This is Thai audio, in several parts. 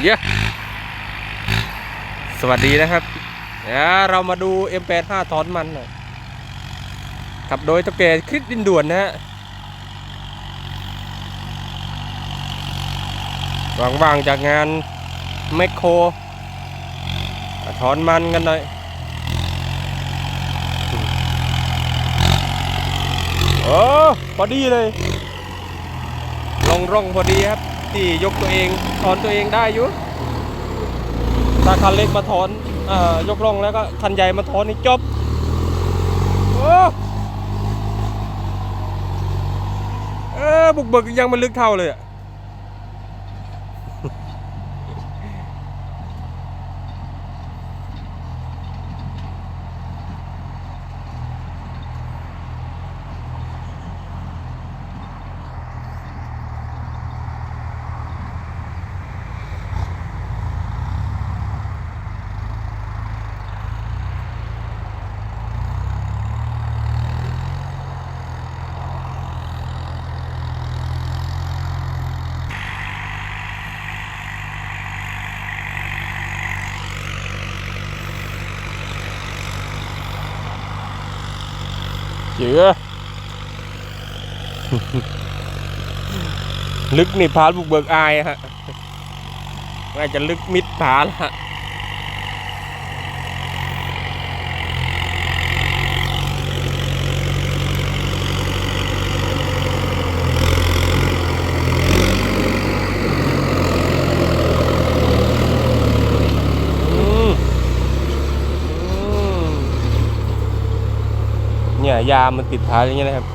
เยอะสวัสดีนะครับเดี๋ยวเรามาดู M85 ถอนมันหน่อยขับโดยตะเกคริสดินด่วนนะฮะว่างๆจากงานแมคโครถอนมันกันหน่อยโอ้พอดีเลย ลงร่องพอดีครับ ที่ยกตัวเองถอนตัวเองได้อยู่ถ้าคันเล็กมาถอนเอ่อยกร่องแล้วก็คันใหญ่มาถอนนี่จบโอ้เออบุกเบิกยังมันลึกเท่าเลยอะ เจือลึกนี่ผาบุกเบิกอายฮะน่าจะลึกมิดผาละฮะอืมอืม เนี่ยยามันติดผายอย่างเงี้ยนะครับ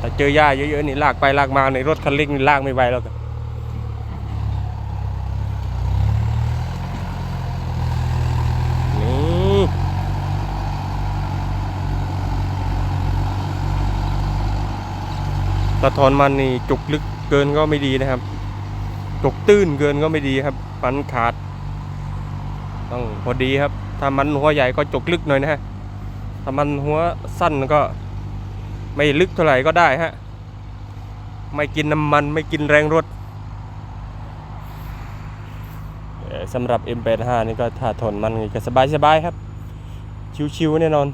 ถ้าเจอหญ้าเยอะๆนี่ลากไปลากมาในรถคันเล็กนี่ลากไม่ไหวแล้วกันนี่ตะทอนมันนี่จุกลึกเกินก็ไม่ดีนะครับ จุกตื้นเกินก็ไม่ดีครับ มันขาด ต้องพอดีครับ ถ้ามันหัวใหญ่ก็จุกลึกหน่อยนะฮะ ถ้ามันหัวสั้นก็ไม่ลึกเท่าไหร่ก็ได้ฮะ ไม่กินน้ำมันไม่กินแรงรถสำหรับ M85 นี่ก็ถ้าทนมันก็สบายสบายๆครับ ชิวๆแน่นอน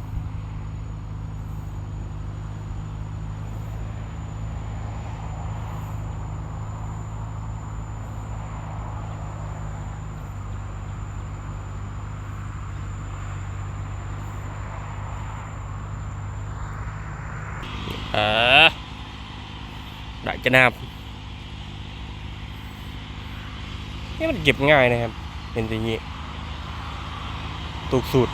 เออได้จะนาบนี่มันเก็บง่ายนะครับ เป็นอย่างนี้ตูกสูตร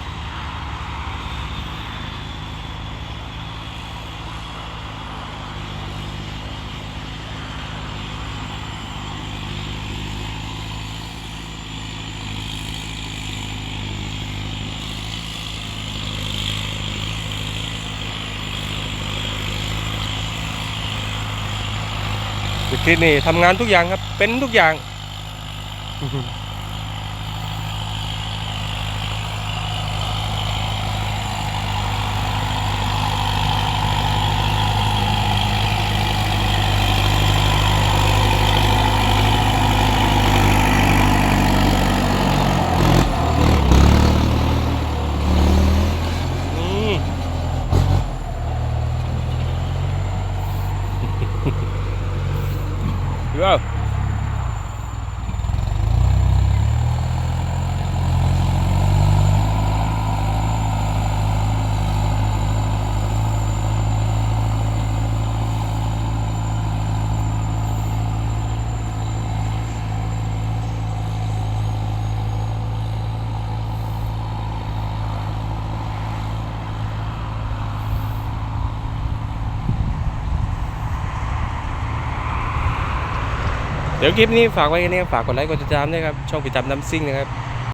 วิกฤตนี่ทำงานทุกอย่างครับ เป็นทุกอย่าง นี่เดี๋ยว เดี๋ยวคลิปนี้ฝากไว้แค่นี้ฝากกดไลค์กดติดตามด้วยครับช่องปิดตามน้ำซิ่งนะครับ